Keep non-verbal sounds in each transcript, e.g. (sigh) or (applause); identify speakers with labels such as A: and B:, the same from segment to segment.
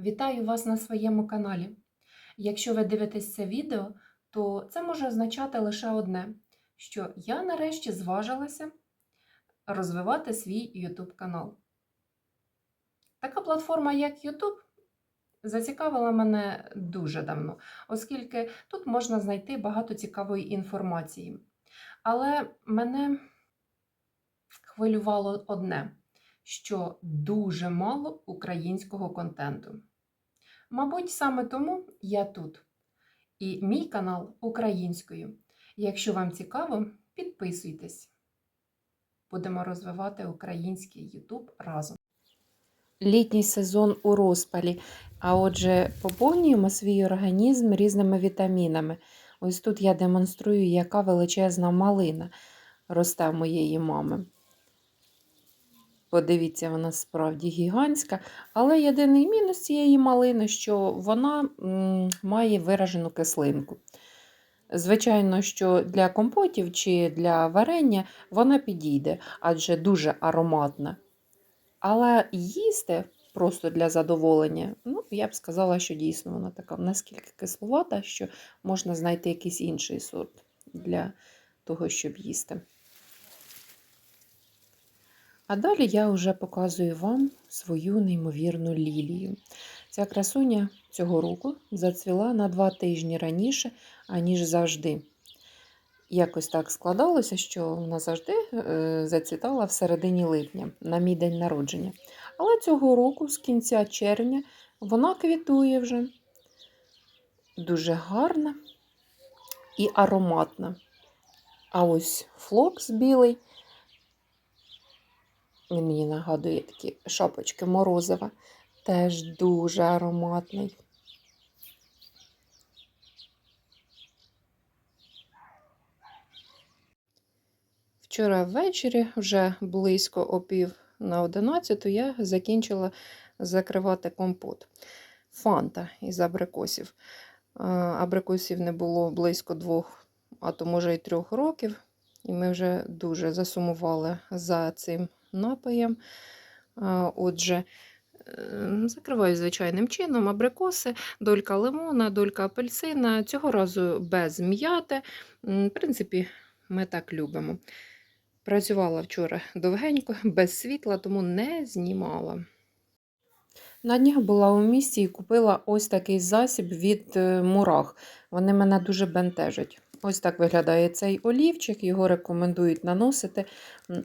A: Вітаю вас на своєму каналі. Якщо ви дивитесь це відео, то це може означати лише одне, що я нарешті зважилася розвивати свій YouTube канал. Така платформа, як YouTube, зацікавила мене дуже давно, оскільки тут можна знайти багато цікавої інформації. Але мене хвилювало одне, що дуже мало українського контенту. Мабуть, саме тому я тут. І мій канал українською. Якщо вам цікаво, підписуйтесь. Будемо розвивати український YouTube разом. Літній сезон у розпалі. А отже, поповнюємо свій організм різними вітамінами. Ось тут я демонструю, яка величезна малина росте моєї мами. Подивіться, вона справді гігантська. Але єдиний мінус цієї малини, що вона має виражену кислинку. Звичайно, що для компотів чи для варення вона підійде, адже дуже ароматна. Але їсти просто для задоволення, ну, я б сказала, що дійсно вона така наскільки кисловата, що можна знайти якийсь інший сорт для того, щоб їсти. А далі я вже показую вам свою неймовірну лілію. Ця красуня цього року зацвіла на два тижні раніше, аніж завжди. Якось так складалося, що вона завжди е, зацвітала в середині липня, на мій день народження. Але цього року, з кінця червня, вона квітує вже дуже гарна і ароматна. А ось флокс білий він мені нагадує такі шапочки морозива. Теж дуже ароматний. Вчора ввечері, вже близько опів на 11, я закінчила закривати компот. Фанта із абрикосів. Абрикосів не було близько двох, а то може і трьох років. І ми вже дуже засумували за цим напоєм. Отже, е, закриваю звичайним чином абрикоси, долька лимона, долька апельсина. Цього разу без м'яти. В принципі, ми так любимо. Працювала вчора довгенько, без світла, тому не знімала. На днях була у місті і купила ось такий засіб від е, мурах. Вони мене дуже бентежать. Ось так виглядає цей олівчик, його рекомендують наносити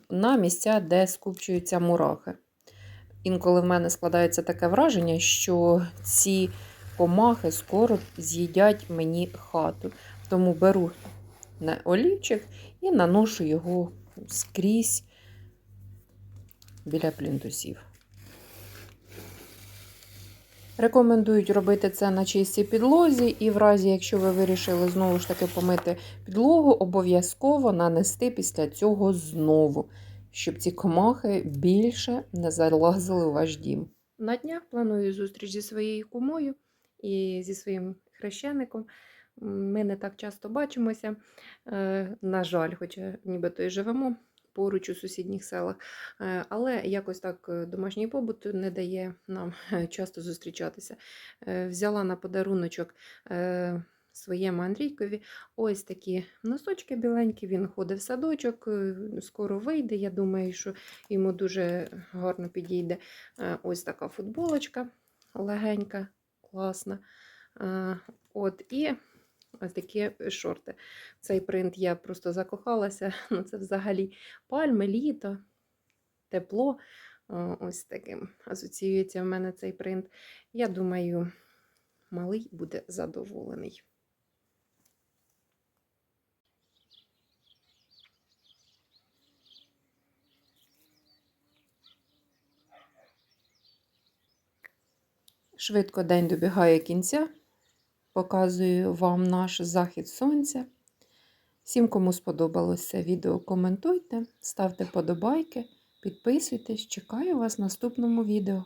A: на місця, де скупчуються мурахи. Інколи в мене складається таке враження, що ці комахи скоро з'їдять мені хату. Тому беру на олівчик і наношу його скрізь біля плінтусів. Рекомендують робити це на чистій підлозі, і в разі, якщо ви вирішили знову ж таки помити підлогу, обов'язково нанести після цього знову, щоб ці комахи більше не залазили у ваш дім. На днях планую зустріч зі своєю кумою і зі своїм хрещеником. Ми не так часто бачимося, е, на жаль, хоча нібито і живемо поруч у сусідніх селах. Е, але якось так е, домашній побут не дає нам (laughs) часто зустрічатися. Е, взяла на подаруночок своєму Андрійкові ось такі носочки біленькі, він ходить в садочок, скоро вийде. Я думаю, що йому дуже гарно підійде ось така футболочка легенька, класна. От, І ось такі шорти. Цей принт я просто закохалася. (laughs) Ну, Це взагалі пальми, літо, тепло. Ось таким асоціюється в мене цей принт. Я думаю, малий буде задоволений. Швидко день добігає кінця. Показую вам наш захід сонця. Всім, кому сподобалось це відео, коментуйте, ставте подобайки, підписуйтесь, чекаю вас в наступному відео.